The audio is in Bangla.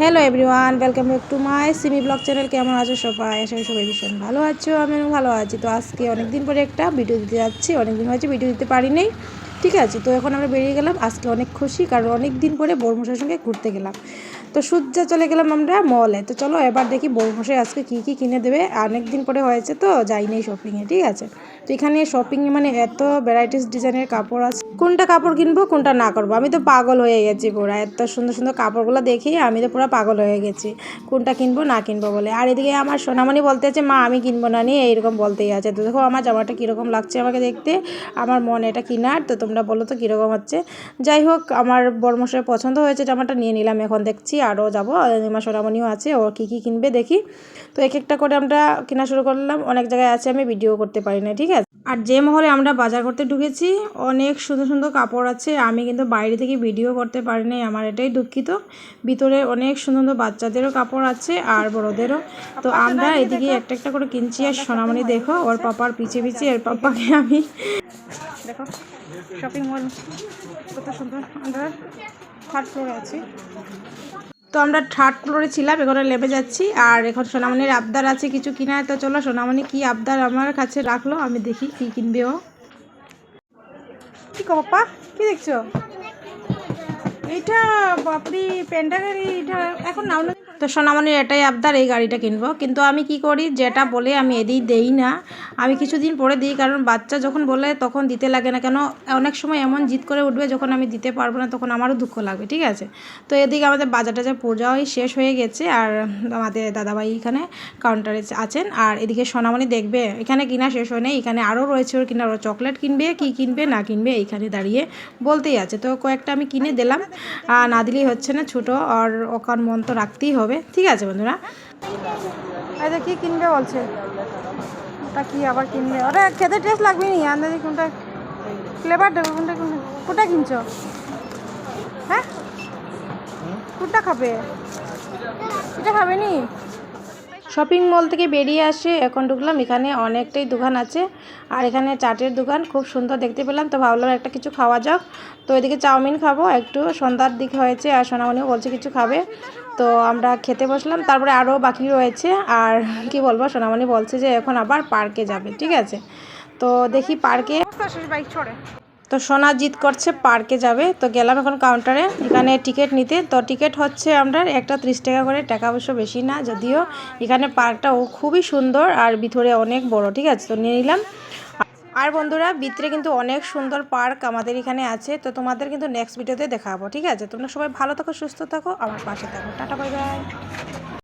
Hello everyone welcome back to my Simi blog channel কেমন আছো সবাই? আশা সবাই ভীষণ ভালো আছো, আমিও ভালো আছি। তো আজকে অনেক দিন পরে একটা ভিডিও দিতে যাচ্ছি অনেক দিন হয়েছে ভিডিও দিতে পারি পারিনি। ঠিক আছে, তো এখন আমরা বেরিয়ে গেলাম। আজকে অনেক খুশি, কারণ অনেক দিন পরে বর্মশার সঙ্গে ঘুরতে গেলাম। তো সূর্যা চলে গেলাম আমরা মলে তো চলো এবার দেখি বর্মশাই আজকে কী কী কিনে দেবে। অনেক দিন পরে হয়েছে তো, যাইনি শপিংয়ে ঠিক আছে। তো এখানে শপিংয়ে মানে এত ভ্যারাইটিস ডিজাইনের কাপড় আছে। কোনটা কাপড় কিনবো, কোনটা না করব? আমি তো পাগল হয়ে গেছি পুরো। এত সুন্দর সুন্দর কাপড়গুলো দেখি, আমি তো পুরো পাগল হয়ে গেছি। কোনটা কিনবো, না কিনবো বলে। আর এদিকে আমার সোনামণি বলতে আছে, মা, আমি কিনবো না। নিয়ে এইরকম বলতেই আছে। তো দেখো, আমার জামাটা কীরকম লাগছে আমাকে দেখতে। আমার মনে এটা কিনার, তো তোমরা বলো তো কীরকম হচ্ছে। যাই হোক, আমার বর্মশাই পছন্দ হয়েছে জামাটা, নিয়ে নিলাম এখন দেখছি আরও যাব। আমার সোনামণিও আছে, ও কী কী কিনবে দেখি। তো এক একটা করে আমরা কেনা শুরু করলাম। অনেক জায়গায় আছে, আমি ভিডিও করতে পারি না ঠিক আছে? আর যে মহলে আমরা বাজার করতে ঢুকেছি, অনেক সুন্দর সুন্দর সুন্দর কাপড় আছে। আমি কিন্তু বাইরে থেকে ভিডিও করতে পারি নাই আমার এটাই দুঃখিত। ভিতরে অনেক সুন্দর সুন্দর বাচ্চাদেরও কাপড় আছে আর বড়োদেরও। তো আমরা এদিকে একটা একটা করে কিনছি আর সোনামণি দেখো ওর পাপার পিছে পিছে এর পাপাকে আমি দেখো শপিং মল কত সুন্দর। আমরা থার্ড ফ্লোরে আছি। তো আমরা থার্ড ফ্লোরে ছিলাম এখানে লেবে যাচ্ছি আর এখন সোনামণির আবদার আছে কিছু কিনায় তো চলো সোনামণি কি আবদার আমার কাছে রাখল আমি দেখি কি কিনবে ও। কি কপা কি দেখছ? এইটা বাপরি প্যান্ডাগারি এটা এখন নাও না। তো সোনামণির এটাই আবদার, এই গাড়িটা কিনবো। কিন্তু আমি কি করি, যেটা বলে আমি এদিই দেই না। আমি কিছুদিন পরে দিই, কারণ বাচ্চা যখন বলে তখন দিতে লাগে না। কেন, অনেক সময় এমন জিদ করে উঠবে, যখন আমি দিতে পারব না, তখন আমারও দুঃখ লাগবে, ঠিক আছে? তো এদিকে আমাদের বাজার টাজার পূজাই শেষ হয়ে গেছে, আর আমাদের দাদাভাই এখানে কাউন্টারে আছেন। আর এদিকে সোনামণি দেখবে, এখানে কিনা শেষ হয় নাই, এখানে আরও রয়েছে, ওর কিনা ওর চকলেট কিনবে, কি কিনবে, না কিনবে, এইখানে দাঁড়িয়ে বলতেই আছে। তো কয়েকটা আমি কিনে দিলাম। না দিলেই হচ্ছে না, ছোটো, আর ওখান মন তো রাখতেই হবে। ঠিক আছে বন্ধুরা। আচ্ছা কী কিনবে বলছে? ওটা কি আবার কিনবে? ওটা খেতে টেস্ট লাগবে নি। আন্দাজি কোনটা ফ্লেভার দেবে, কোনটা কোনটা কোনটা কিনছো? হ্যাঁ? কোনটা খাবে? এটা খাবে নি? শপিং মল থেকে বেরিয়ে আসে, এখন ঢুকলাম, এখানে অনেকটাই দোকান আছে। আর এখানে চাটের দোকান, খুব সুন্দর দেখতে পেলাম। তো ভাবলাম একটা কিছু খাওয়া যাক। তো এদিকে চাউমিন খাব, একটু সন্ধ্যার দিক হয়েছে, আর সোনামণিও বলছে কিছু খাবে। তো আমরা খেতে বসলাম, তারপরে আরও বাকি রয়েছে। আর কি বলব, সোনামণি বলছে যে এখন আবার পার্কে যাবে, ঠিক আছে? তো দেখি পার্কে বাইক ছড়ে তো সোনা জিত করছে, পার্কে যাবে। তো গেলাম এখন কাউন্টারে এখানে টিকিট নিতে। তো টিকিট হচ্ছে আমরা একটা ত্রিশ টাকা করে। টাকা অবশ্য বেশি না, যদিও এখানে পার্কটা ও খুবই সুন্দর আর ভিতরে অনেক বড়, ঠিক আছে? তো নিয়ে নিলাম। আর বন্ধুরা, ভিতরে কিন্তু অনেক সুন্দর পার্ক আমাদের এখানে আছে। তো তোমাদের কিন্তু নেক্সট ভিডিওতে দেখাবো, ঠিক আছে? তোমরা সবাই ভালো থাকো, সুস্থ থাকো। আমার পাশে থাকো। Tata bye bye